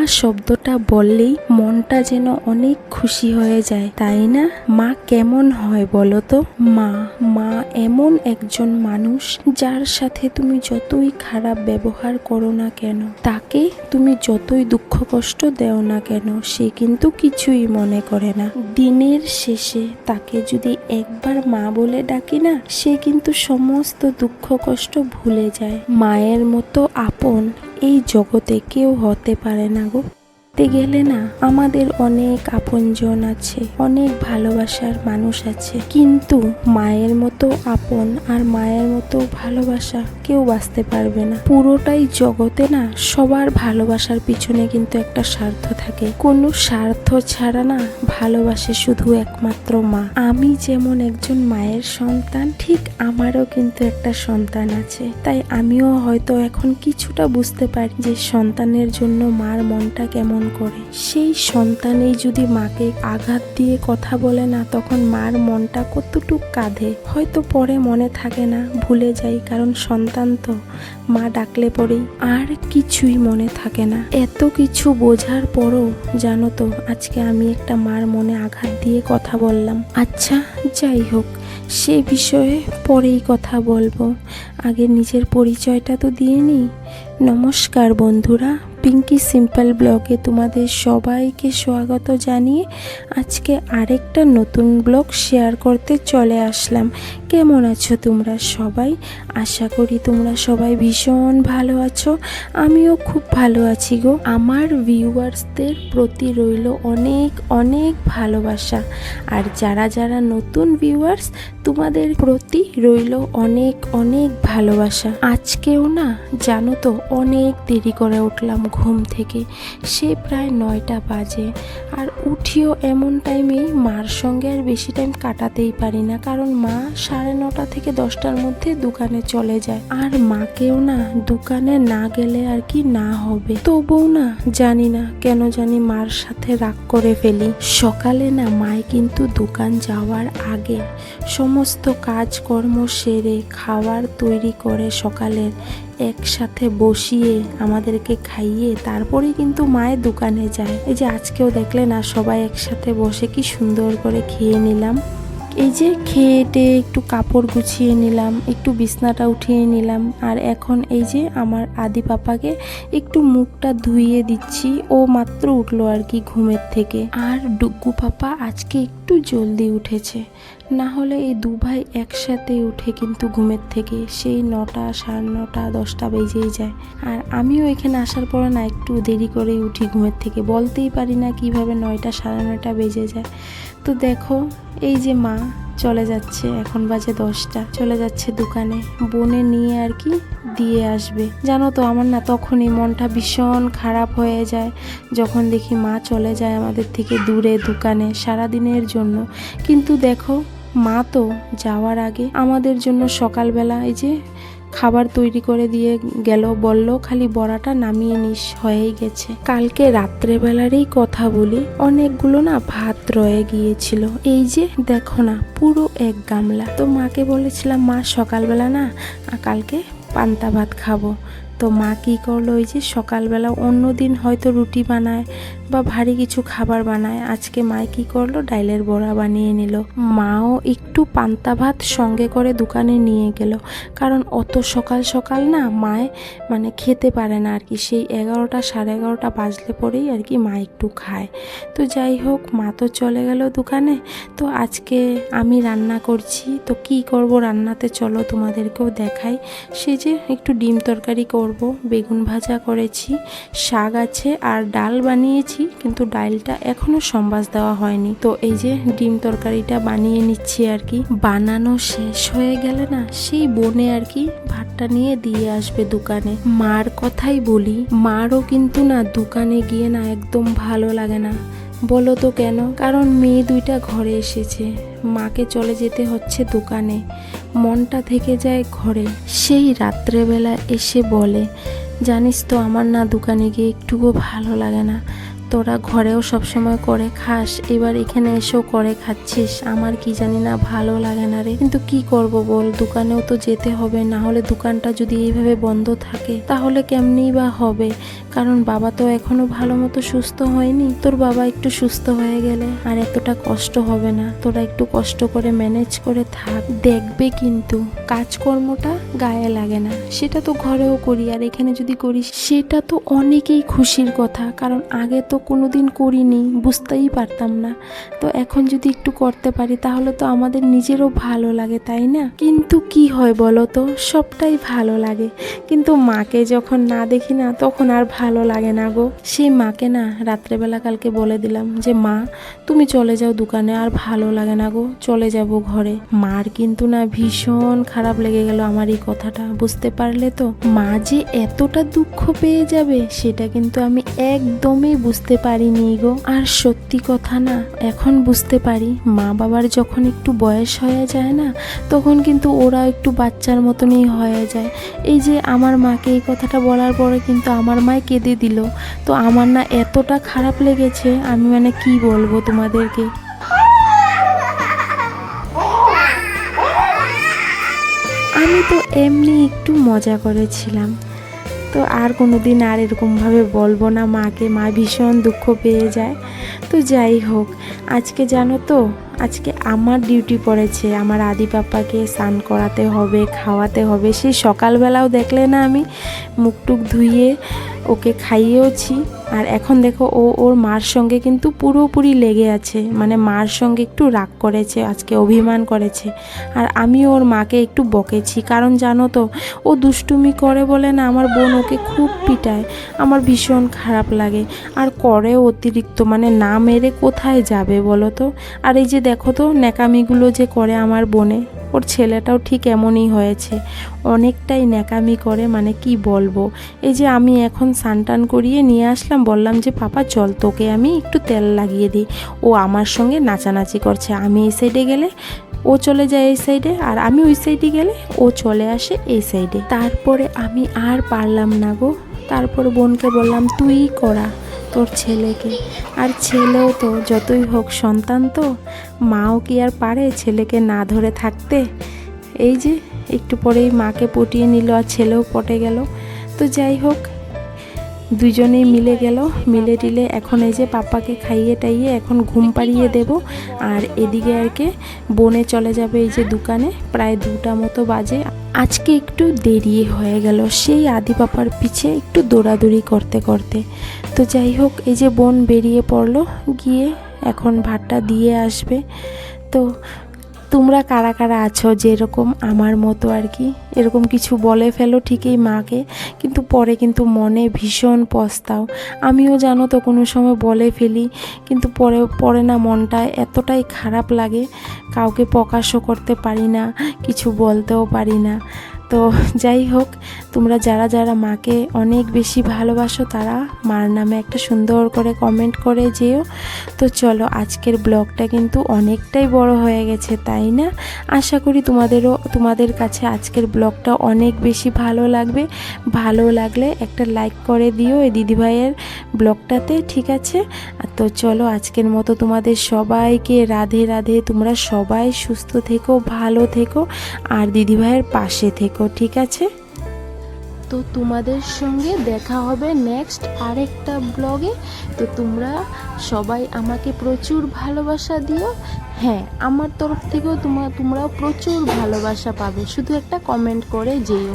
মা শব্দটা বললেই মনটা যেন অনেক খুশি হয়ে যায়। তাই না? মা কেমন হয় বলো তো? মা মা এমন একজন মানুষ যার সাথে তুমি যতই খারাপ ব্যবহার করো না কেন, তাকে তুমি যতই দুঃখ কষ্ট দেও না কেন, সে কিন্তু কিছুই মনে করে না। দিনের শেষে তাকে যদি একবার মা বলে ডাকি না, সে কিন্তু সমস্ত দুঃখ কষ্ট ভুলে যায়। মায়ের মতো আপন এই জগতে কেউ হতে পারে না গো। দেখতে গেলে না আমাদের অনেক আপনজন আছে, অনেক ভালোবাসার মানুষ আছে। কিন্তু মায়ের মতো আপন আর মায়ের মতো ভালোবাসা কেউ বাঁচতে পারবে না। পুরোটাই জগতে না সবার ভালোবাসার পিছনে কিন্তু একটা স্বার্থ থাকে। কোনো স্বার্থ ছাড়া না ভালোবাসে শুধু একমাত্র মা। আমি যেমন একজন মায়ের সন্তান, ঠিক আমারও কিন্তু একটা সন্তান আছে। তাই আমিও হয়তো এখন কিছুটা বুঝতে পারি যে সন্তানের জন্য মার মনটা কেমন করে? সেই সন্তানেই যদি মাকে আঘাত দিয়ে কথা বলে না, তখন মার মনটা কতটুক কাঁধে? হয়তো পরে মনে থাকে না, ভুলে যাই, কারণ সন্তান তো। মা ডাকলে পরেই আর কিছুই মনে থাকে না। এত কিছু বোঝার পরও, জানো তো, আজকে আমি একটা মার মনে আঘাত দিয়ে কথা বললাম। আচ্ছা যাই হোক, সে বিষয়ে পরেই কথা বলব। আগে নিজের পরিচয়টা তো দিয়ে নিই। নমস্কার বন্ধুরা পিঙ্কি সিম্পল ব্লগে তোমাদের সবাইকে স্বাগত জানিয়ে আজকে আরেকটা নতুন ব্লগ শেয়ার করতে চলে আসলাম। কেমন আছো তোমরা সবাই? আশা করি তোমরা সবাই ভীষণ ভালো আছো। আমিও খুব ভালো আছি গো। আমার ভিউয়ার্সদের প্রতি রইল অনেক অনেক ভালোবাসা। আর যারা যারা নতুন ভিউয়ার্স তোমাদের প্রতি রইল অনেক অনেক ভালোবাসা। আজকেও না, জানো তো অনেক দেরি করে উঠলাম ঘুম থেকে। সে প্রায় নয়টা বাজে। আর উঠিও এমন টাইমেই মার সঙ্গে আর বেশি টাইম কাটাতেই পারি না। কারণ মা সাড়ে নটা থেকে দশটার মধ্যে দোকানে চলে যায়। আর মাকেও না, দোকানে না গেলে আর কি না হবে। তবুও না জানি না কেন জানি মার সাথে রাগ করে ফেলি। সকালে না মায় কিন্তু দোকান যাওয়ার আগে সমস্ত কাজকর্ম সেরে খাবার তৈরি করে সকালের। একসাথে বসিয়ে আমাদেরকে খাইয়ে তারপরেই কিন্তু মায়ের দোকানে যায়। এই যে আজকেও দেখলে না সবাই একসাথে বসে কি সুন্দর করে খেয়ে নিলাম। এই যে খেয়েটে একটু কাপড় গুছিয়ে নিলাম, একটু বিছনাটা উঠিয়ে নিলাম আর এখন এই যে আমার আদি পাপাকে একটু মুখটা ধুইয়ে দিচ্ছি। ও মাত্র উঠল আর কি ঘুমের থেকে। আর ডুগ্গু পাপা আজকে একটু জলদি উঠেছে। না হলে এই দু ভাই একসাথে উঠে কিন্তু ঘুমের থেকে সেই নটা, সাড়ে নটা, দশটা বেজেই যায়। আর আমিও এখানে আসার পরে না একটু দেরি করেই উঠি ঘুমের থেকে। বলতেই পারি না কীভাবে নয়টা, সাড়ে নয়টা বেজে যায়। তো দেখো, এই যে মা চলে যাচ্ছে, এখন বাজে দশটা। চলে যাচ্ছে দোকানে। বনে নিয়ে আর কি দিয়ে আসবে। জানো তো, আমার না তখনই মনটা ভীষণ খারাপ হয়ে যায়। যখন দেখি মা চলে যায় আমাদের থেকে দূরে দোকানে সারা দিনের জন্য। কিন্তু দেখো মা তো যাওয়ার আগে আমাদের জন্য সকালবেলা এই যে খাবার তৈরি করে দিয়ে গেল, বলল, খালি বড়াটা নামিয়ে নিস। হয়েই গেছে। কালকে রাত্রেবেলারই কথা বলি, অনেকগুলো না ভাত রয়ে গিয়েছিল। এই যে দেখো না, পুরো এক গামলা। তো মাকে বলেছিলাম, মা, সকালবেলা না, কালকে পান্তা ভাত খাব। তো মা কী করল? ওই যে সকালবেলা অন্য দিন হয়তো রুটি বানায় বা ভারী কিছু খাবার বানায়। আজকে মায় কী করল? ডাইলের বড়া বানিয়ে নিল। মাও একটু পান্তা ভাত সঙ্গে করে দোকানে নিয়ে গেল। কারণ অত সকাল সকাল না মায় মানে খেতে পারে না আর কি। সেই এগারোটা, সাড়ে এগারোটা বাজলে পরেই আর কি মা একটু খায়। তো যাই হোক, মা তো চলে গেল দোকানে। তো আজকে আমি রান্না করছি। তো কি করব? রান্নাতে চলো তোমাদেরকেও দেখাই। সে যে একটু ডিম তরকারি করব বেগুন ভাজা করেছি, শাক আছে আর ডাল বানিয়েছি, কিন্তু ডালটা এখনও সম্বাস দেওয়া হয়নি। তো এই যে ডিম তরকারিটা বানিয়ে নিচ্ছি আর কি। বানানো শেষ হয়ে গেলে না, সেই বনে আর কি ভাতটা নিয়ে দিয়ে আসবে দোকানে। মার কথাই বলি, মারও কিন্তু না দোকানে গিয়ে না একদম ভালো লাগে না। বলো তো কেন? কারণ মেয়ে দুইটা ঘরে এসেছে। মাকে চলে যেতে হচ্ছে দোকানে। মনটা থেকে যায় ঘরে। সেই রাত্রেবেলা এসে বলে, জানিস তো আমার না দোকানে গিয়ে একটুকু ভালো লাগে না। তোরা ঘরেও সবসময় করে খাস, এবার এখানে এসেও করে খাচ্ছিস। আমার কি জানি না ভালো লাগে না রে। কিন্তু কি করব বল, দোকানেও তো যেতে হবে না হলে দোকানটা যদি এইভাবে বন্ধ থাকে, তাহলে কেমনি বা হবে? কারণ বাবা তো এখনও ভালো মতো সুস্থ হয়নি। তোর বাবা একটু সুস্থ হয়ে গেলে আর এতটা কষ্ট হবে না। তোরা একটু কষ্ট করে ম্যানেজ করে থাক। দেখবে কিন্তু। কাজকর্মটা গায়ে লাগে না। সেটা তো ঘরেও করি, আর এখানে যদি করি সেটা তো অনেকেই খুশির কথা, কারণ আগে তো কোনোদিন করিনি, বুঝতেই পারতাম না। তো এখন যদি একটু করতে পারি, তাহলে তো আমাদের নিজেরও ভালো লাগে, তাই না? কিন্তু কি হয় বলো তো? সবটাই ভালো লাগে। কিন্তু মাকে যখন না দেখি না, তখন আর ভালো লাগে না গো। সেই মাকে না রাত্রেবেলা কালকে বলে দিলাম যে, মা, তুমি চলে যাও দোকানে, আর ভালো লাগে না গো, চলে যাব ঘরে। মার কিন্তু না ভীষণ খারাপ লেগে গেল আমার এই কথাটা। বুঝতে পারলে তো? মা যে এতটা দুঃখ পেয়ে যাবে, সেটা কিন্তু আমি একদমই বুঝতে পারিনি গো। আর সত্যি কথা না, এখন বুঝতে পারি, মা বাবার যখন একটু বয়স হয়ে যায় না, তখন কিন্তু ওরা একটু বাচ্চার মতনই হয়ে যায়। এই যে আমার মাকে এই কথাটা বলার পরে কিন্তু আমার মায় কেঁদে দিল। তো আমার না এতটা খারাপ লেগেছে, আমি মানে কি বলব তোমাদেরকে? আমি তো এমনি একটু মজা করেছিলাম। তো আর কোনো দিন আর এরকমভাবে বলব না, মাকে, মা ভীষণ দুঃখ পেয়ে যায়। তো যাই হোক, আজকে জানো তো, আজকে আমার ডিউটি পড়েছে। আমার আদি পাপাকে স্নান করাতে হবে, খাওয়াতে হবে। সেই সকালবেলাও দেখলে না আমি মুখ টুক ধুইয়ে ওকে খাইয়েওছি। আর এখন দেখো, ও ওর মার সঙ্গে কিন্তু পুরোপুরি লেগে আছে। মানে মার সঙ্গে একটু রাগ করেছে, আজকে অভিমান করেছে। আর আমি ওর মাকে একটু বকেছি। কারণ জানো তো, ও দুষ্টুমি করে বলে না আমার বোন ওকে খুব পিটায়। আমার ভীষণ খারাপ লাগে। আর করে অতিরিক্ত মানে না মেরে কোথায় যাবে বলো তো? আর এই যে দেখো তো, ন্যাকামিগুলো যে করে আমার বোনে, ওর ছেলেটাও ঠিক এমনই হয়েছে। অনেকটাই ন্যাকামি করে মানে কি বলব? এই যে আমি এখন সানটান করিয়ে নিয়ে আসলাম, বললাম যে, পাপা, চল তোকে আমি একটু তেল লাগিয়ে দিই। ও আমার সঙ্গে নাচানাচি করছে। আমি এই সাইডে গেলে, ও চলে যায় এই সাইডে, আর আমি ওই সাইডে গেলে, ও চলে আসে এই সাইডে। তারপরে আমি আর পারলাম না গো। তারপর বোনকে বললাম, তুই করা। তোর ছেলেকে। আর ছেলেও তো, যতই হোক সন্তান তো, মাও কি আর পারে ছেলেকে না ধরে থাকতে? এই যে, একটু পরেই মাকে পটিয়ে নিল আর ছেলেও পটে গেল। তো যাই হোক দুজনেই মিলে গেল। মিলে টিলে এখন এই যে পাপাকে খাইয়ে টাইয়ে এখন ঘুম পাড়িয়ে দেব। আর এদিকে আর কি বনে চলে যাবে এই যে দোকানে। প্রায় দুটা মতো বাজে। আজকে একটু দেরি হয়ে গেল। সেই আদি পাপার পিছে একটু দৌড়াদৌড়ি করতে করতে। তো যাই হোক, এই যে বোন বেরিয়ে পড়ল। গিয়ে এখন ভাতটা দিয়ে আসবে। তো তোমরা কারা কারা আছো যেরকম আমার মতো আর কি? এরকম কিছু বলে ফেলো ঠিকই মাকে, কিন্তু পরে কিন্তু মনে ভীষণ পস্তাও। আমিও জানো তো কোনো সময় বলে ফেলি, কিন্তু পরে পরে না মনটা এতটাই খারাপ লাগে, কাউকে প্রকাশও করতে পারি না, কিছু বলতেও পারি না। তো যাই হোক তোমরা যারা যারা মাকে অনেক বেশি ভালোবাসো, তারা মার নামে একটা সুন্দর করে কমেন্ট করে যেও। তো চলো, আজকের ব্লগটা কিন্তু অনেকটাই বড় হয়ে গেছে, তাই না? আশা করি তোমাদেরও, তোমাদের কাছে আজকের ব্লগটা অনেক বেশি ভালো লাগবে। ভালো লাগলে একটা লাইক করে দিও এই দিদিভাইয়ের ব্লগটাতে, ঠিক আছে? তো চলো, আজকের মতো তোমাদের সবাইকে রাধে রাধে, তোমরা সবাই সুস্থ থেকো, ভালো থেকো, আর দিদিভাইয়ের পাশে থেকো, ঠিক আছে? তো তোমাদের সঙ্গে দেখা হবে নেক্সট আরেকটা ব্লগে তো তোমরা সবাই আমাকে প্রচুর ভালোবাসা দিও। হ্যাঁ আমার তরফ থেকেও তোমার তোমরাও প্রচুর ভালোবাসা পাবে। শুধু একটা কমেন্ট করে যেও।